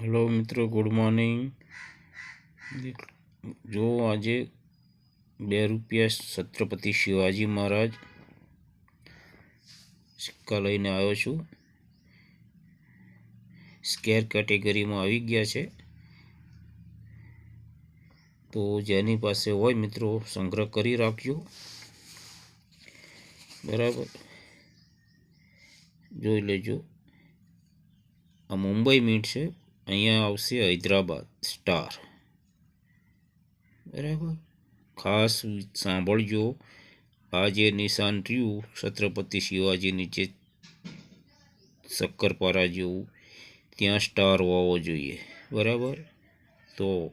Hello મિત્રો, good morning. જો આજે બે રૂપિયા છત્રપતિ શિવાજી મહારાજ સિક્કા લઈને આવ્યો છું. સ્કેર કેટેગરીમાં આવી ગયા છે. તો જેની પાસે હોય મિત્રો, સંગ્રહ કરી રાખજો. બરાબર? જોઈ લેજો. આ મુંબઈ મીટ છે. અહીંયા આવશે હૈદરાબાદ, સ્ટાર. બરાબર? ખાસ સાંભળજો આ જે નિશાન રહ્યું, છત્રપતિ શિવાજીની જે શક્કરપારા જેવું, ત્યાં સ્ટાર હોવો જોઈએ. બરાબર? તો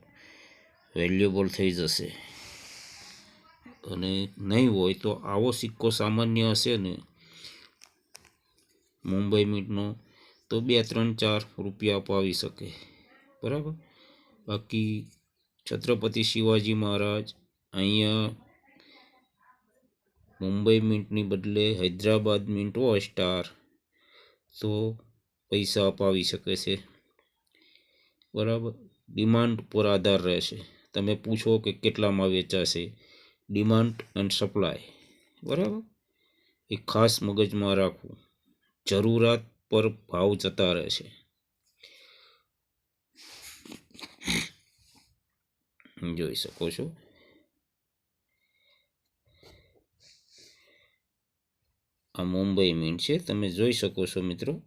વેલ્યુએબલ થઈ જશે. અને નહીં હોય તો આવો સિક્કો સામાન્ય હશે ને? મુંબઈ મીટનો તો બે, ત્રણ, ચાર રૂપિયા અપાવી શકે. બરાબર? બાકી છત્રપતિ શિવાજી મહારાજ અહીંયા મુંબઈ મિન્ટની બદલે હૈદરાબાદ મિન્ટ હોય સ્ટાર, તો પૈસા અપાવી શકે છે. બરાબર? ડિમાન્ડ પર આધાર રહેશે. તમે પૂછો કે કેટલામાં વેચાશે. Demand and supply. બરાબર? એ ખાસ મગજમાં રાખવું. જરૂરિયાત પર ભાવ જતા રહેશે જોઈ શકો છો. આ મુંબઈ મીન છે. તમે જોઈ શકો છો મિત્રો.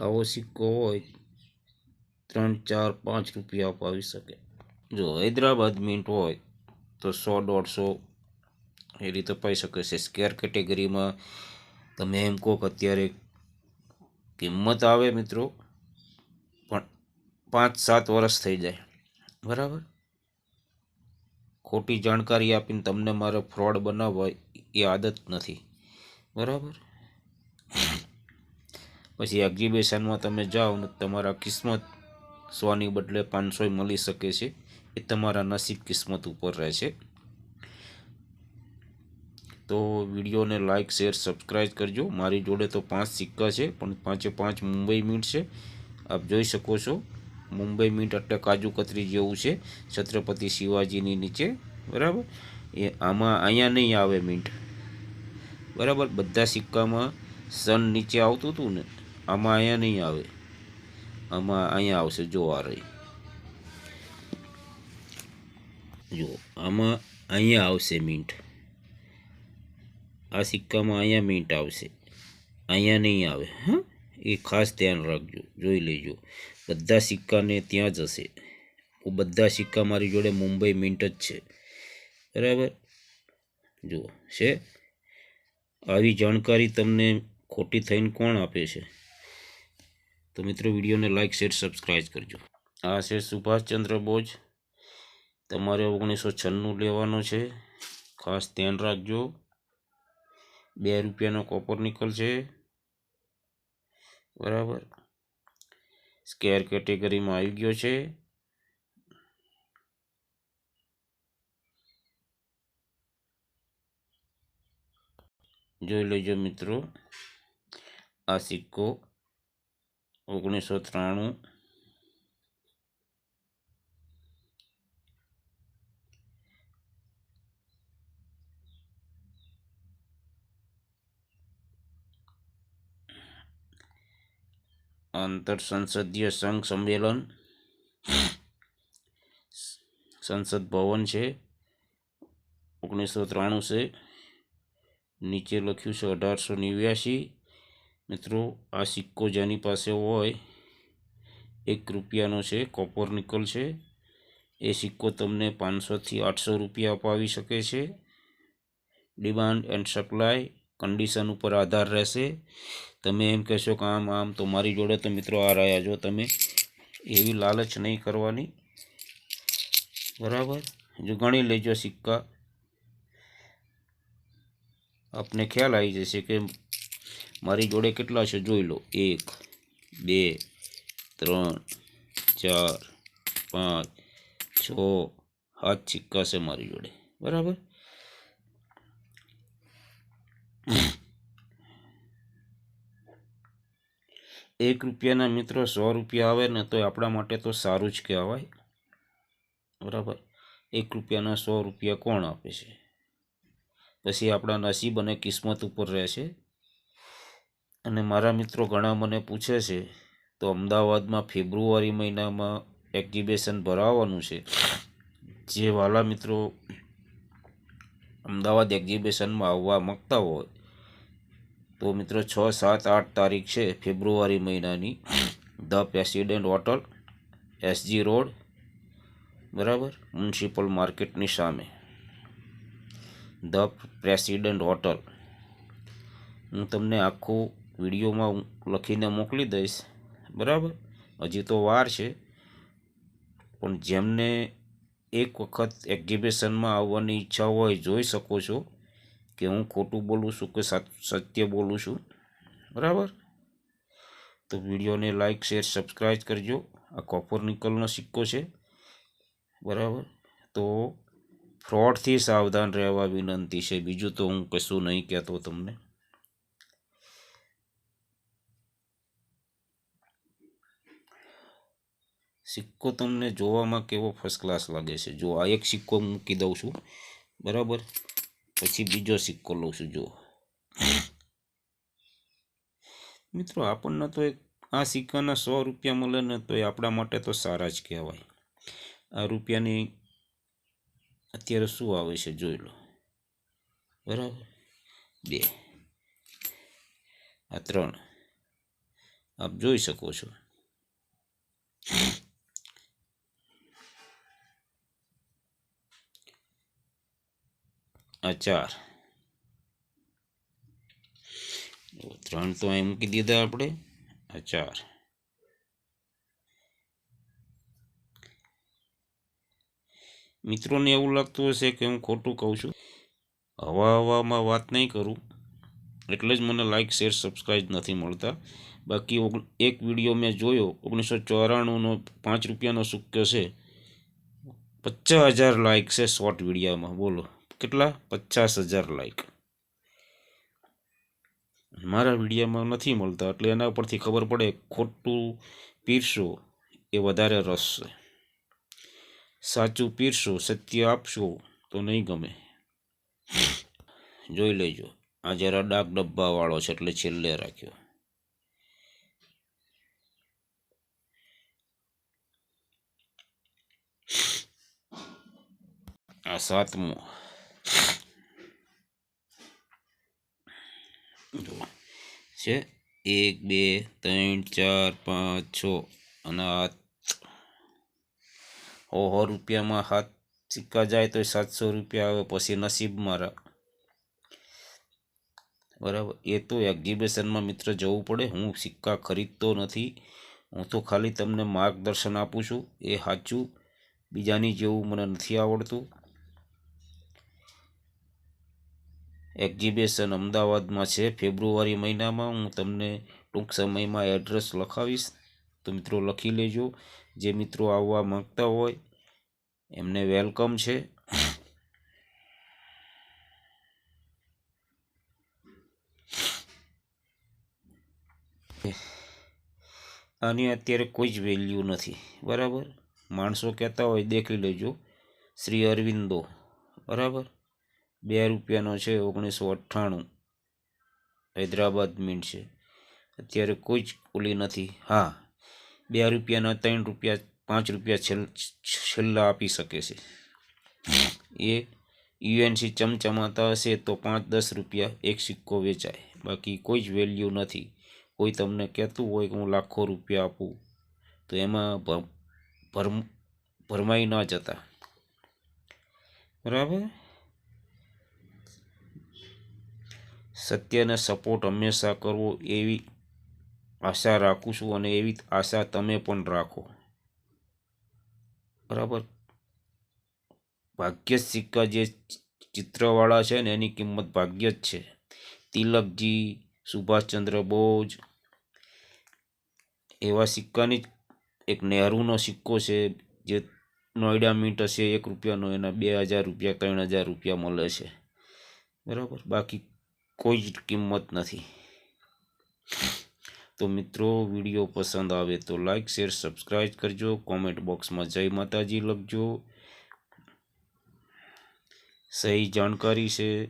આવો સિક્કો હોય, ત્રણ, ચાર, પાંચ રૂપિયા અપાવી શકે. જો હૈદરાબાદ મિન્ટ હોય, તો સો, દોઢસો એ રીતે અપાવી શકે છે. સ્કેર કેટેગરીમાં તમે એમ કહો અત્યારે કિંમત આવે મિત્રો, પણ પાંચ, સાત વર્ષ થઈ જાય. બરાબર? ખોટી જાણકારી આપીને તમને મારે ફ્રોડ બનાવવા એ આદત નથી. બરાબર? પછી એક્ઝિબિશનમાં તમે જાઓ ને તમારા કિસ્મત સોની બદલે પાંચસોય મળી શકે છે. એ તમારા નસીબ કિસ્મત ઉપર રહે છે. તો વિડીયોને લાઇક શેર સબસ્ક્રાઈબ કરજો. મારી જોડે તો પાંચ સિક્કા છે, પણ પાંચે પાંચ મુંબઈ મીટ છે. આપ જોઈ શકો છો. મુંબઈ મીટ એટલે કાજુ કતરી જેવું છે. છત્રપતિ શિવાજીની નીચે. બરાબર? એ આમાં અહીંયા નહીં આવે મીટ બરાબર? બધા સિક્કામાં સન નીચે આવતું હતું ને આમાં અહીંયા નહીં આવે. આમાં અહીંયા આવશે, જો આ રહી. જો, આમાં અહીંયા આવશે મિન્ટ આ સિક્કામાં અહીંયા મિન્ટ આવશે. અહીંયા નહીં આવે. હા, એ ખાસ ધ્યાન રાખજો. જોઈ લેજો. બધા સિક્કાને ત્યાં જ હશે. બધા સિક્કા મારી જોડે મુંબઈ મિન્ટ જ છે. બરાબર? જુઓ, છે? આવી જાણકારી તમને ખોટી થઈને કોણ આપે છે? તો મિત્રો વિડીયોને લાઇક શેર સબસ્ક્રાઈબ કરજો. આ છે સુભાષચંદ્ર બોઝ. તમારે ઓગણીસો છન્નું લેવાનો છે. ખાસ ધ્યાન રાખજો. બે રૂપિયાનો કોપર નિકલ છે. બરાબર? સ્કેર કેટેગરીમાં આવી ગયો છે. જોઈ લેજો મિત્રો. આ સિક્કો ઓગણીસો ત્રાણું. આંતર સંસદીય સંઘ સંમેલન. સંસદ ભવન છે. ઓગણીસો ત્રાણું છે. નીચે લખ્યું છે અઢારસો નેવ્યાસી મિત્રો, આ સિક્કો જેની પાસે હોય, એક રૂપિયાનો છે, કોપર નિકલ છે. એ સિક્કો તમને પાંચસોથી આઠસો રૂપિયા અપાવી શકે છે. ડિમાન્ડ એન્ડ સપ્લાય કન્ડિશન ઉપર આધાર રહેશે. તમે એમ કહેશો કે આમ આમ તો મારી જોડે તો મિત્રો આ રહ્યા જો તમે એવી લાલચ નહીં કરવાની. બરાબર? જો ગણી લેજો સિક્કા. આપને ખ્યાલ આવી જશે કે મારી જોડે કેટલા છે જોઈ લો. એક, બે, ત્રણ, ચાર, પાંચ, છ, હાથ સિક્કા છે મારી જોડે. બરાબર? એક રૂપિયાના મિત્રો સો રૂપિયા આવે ને તો આપણા માટે તો સારું જ કહેવાય. બરાબર? એક રૂપિયાના સો રૂપિયા કોણ આપે છે? પછી આપણા નસીબ અને કિસ્મત ઉપર રહેશે. અને મારા મિત્રો ઘણા મને પૂછે છે, તો અમદાવાદમાં ફેબ્રુઆરી મહિનામાં એક્ઝિબિશન ભરાવાનું છે. જે વાલા મિત્રો અમદાવાદ એક્ઝિબિશનમાં આવવા માગતા હોય, તો મિત્રો છ, સાત, આઠ તારીખ છે ફેબ્રુઆરી મહિનાની. The president hotel, SG road, બરાબર, મ્યુનિસિપલ માર્કેટની સામે. The president hotel. હું તમને આખું વિડીયોમાં હું લખીને મોકલી દઈશ. બરાબર? હજી તો વાર છે. પણ જેમને એક વખત એક્ઝિબિશનમાં આવવાની ઈચ્છા હોય, જોઈ શકો છો કે હું ખોટું બોલું છું કે સત્ય બોલું છું. બરાબર? તો વિડીયોને લાઈક, શેર, સબસ્ક્રાઈબ કરજો. આ કોપર નિકલનો સિક્કો છે. બરાબર? તો ફ્રોડથી સાવધાન રહેવા વિનંતી છે. બીજું તો હું કશું નહીં કહેતો તમને. સિક્કો તમને જોવામાં કેવો ફર્સ્ટ ક્લાસ લાગે છે? જો આ એક સિક્કો મૂકી દઉં છું. બરાબર? પછી બીજો સિક્કો લઉં છું જો મિત્રો, આપણને તો એક આ સિક્કાના સો રૂપિયા મળે ને તો એ આપણા માટે તો સારા જ કહેવાય. આ રૂપિયાની અત્યારે શું આવે છે જોઈ લો. બરાબર? બે. આ ત્રણ. આપ જોઈ શકો છો. આ ચાર ત્રણ તો અહીં મૂકી દીધા આપણે. આ ચાર મિત્રોને એવું લાગતું હશે કે હું ખોટું કહું છું. હવા હવામાં વાત નહીં કરું. એટલે જ મને લાઇક શેર સબસ્ક્રાઈબ નથી મળતા. બાકી એક વીડિયો મેં જોયો, ઓગણીસો ચોરાણુંનો પાંચ રૂપિયાનો સુક્યો છે. પચાસ હજાર લાઇક છે શોર્ટ વિડીયામાં બોલો. કેટલા? પચાસ હજાર લાઈક મારા વિડીયામાં નથી મળતા, એટલે એના પરથી ખબર પડે ખોટું પીરશો એ વધારે રસ છે. સાચું પીરશો, સત્ય આપશો તો નહીં ગમે. જોઈ લેજો. આ જરા ડાક ડબ્બાવાળો છે એટલે છેલ્લે રાખ્યો. આ સાતમો જુઓ છે? એક, બે, ત્રણ, ચાર, પાંચ, છ. અને સો સો રૂપિયામાં હાથ સિક્કા જાય તો સાતસો રૂપિયા આવે, પછી નસીબ મારા. બરાબર. એ તો એક્ઝિબિશનમાં મિત્ર જવું પડે. હું સિક્કા ખરીદતો નથી. હું તો ખાલી તમને માર્ગદર્શન આપું છું. એ સાચું. બીજાની જેવું મને નથી આવડતું. એક્ઝિબિશન અમદાવાદમાં છે. ફેબ્રુઆરી મહિનામાં હું તમને ટૂંક સમયમાં એડ્રેસ લખાવીશ. તો મિત્રો લખી લેજો. જે મિત્રો આવવા માંગતા હોય, એમને વેલકમ છે. આની અત્યારે કોઈ જ વેલ્યુ નથી. બરાબર? માણસો કહેતા હોય, દેખી લેજો. શ્રી અરવિંદો. બરાબર? બે રૂપિયાનો છે, ઓગણીસો અઠ્ઠાણું. હૈદરાબાદ મિન્ટ છે. અત્યારે કોઈ જ ઓલી નથી. હા, બે રૂપિયાના ત્રણ રૂપિયા, પાંચ રૂપિયા છેલ્, છેલ્લા આપી શકે છે. એ યુએનસી ચમચમાતા હશે તો પાંચ દસ રૂપિયા એક સિક્કો વેચાય. બાકી કોઈ જ વેલ્યુ નથી. કોઈ તમને કહેતું હોય કે હું લાખો રૂપિયા આપું, તો એમાં ભરમ, ભરમાઈ ન જતા. બરાબર? સત્યને સપોર્ટ હંમેશા કરવો એવી આશા રાખું છું અને એવી આશા તમે પણ રાખો. બરાબર? ભાગ્ય જ સિક્કા જે ચિત્રવાળા છે ને, એની કિંમત ભાગ્ય જ છે. તિલકજી, સુભાષચંદ્ર બોઝ, એવા સિક્કાની જ એક નહેરુનો સિક્કો છે, જે નોઈડા મીટ હશે એક રૂપિયાનો, એના બે હજાર રૂપિયા, ત્રણ હજાર રૂપિયા મળે છે. બરાબર? બાકી કોઈ જ કિંમત નથી. તો મિત્રો, વીડિયો પસંદ આવે તો લાઇક શેર સબસ્ક્રાઈબ કરજો. કોમેન્ટ બોક્સમાં જય માતાજી લખજો. સહી જાણકારી છે.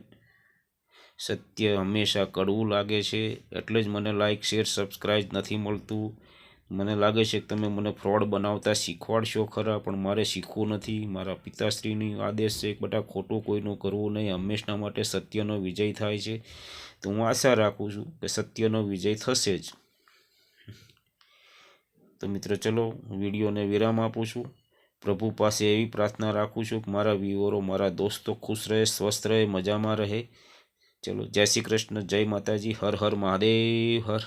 સત્ય હંમેશા કડવું લાગે છે. એટલે જ મને લાઇક શેર સબસ્ક્રાઈબ નથી મળતું. મને લાગે છે કે તમે મને ફ્રોડ બનાવતા શીખવાડશો ખરા, પણ મારે શીખવું નથી. મારા પિતાશ્રીની આદેશ છે કે બેટા, ખોટું કોઈનું કરવું નહીં. હંમેશના માટે સત્યનો વિજય થાય છે. તો હું આશા રાખું છું કે સત્યનો વિજય થશે જ. તો મિત્રો, ચલો વિડીયોને વિરામ આપું છું. પ્રભુ પાસે એવી પ્રાર્થના રાખું છું કે મારા વ્યુઅરો, મારા દોસ્તો ખુશ રહે, સ્વસ્થ રહે, મજામાં રહે. ચલો, જય શ્રી કૃષ્ણ, જય માતાજી. હર હર મહાદેવ, હર.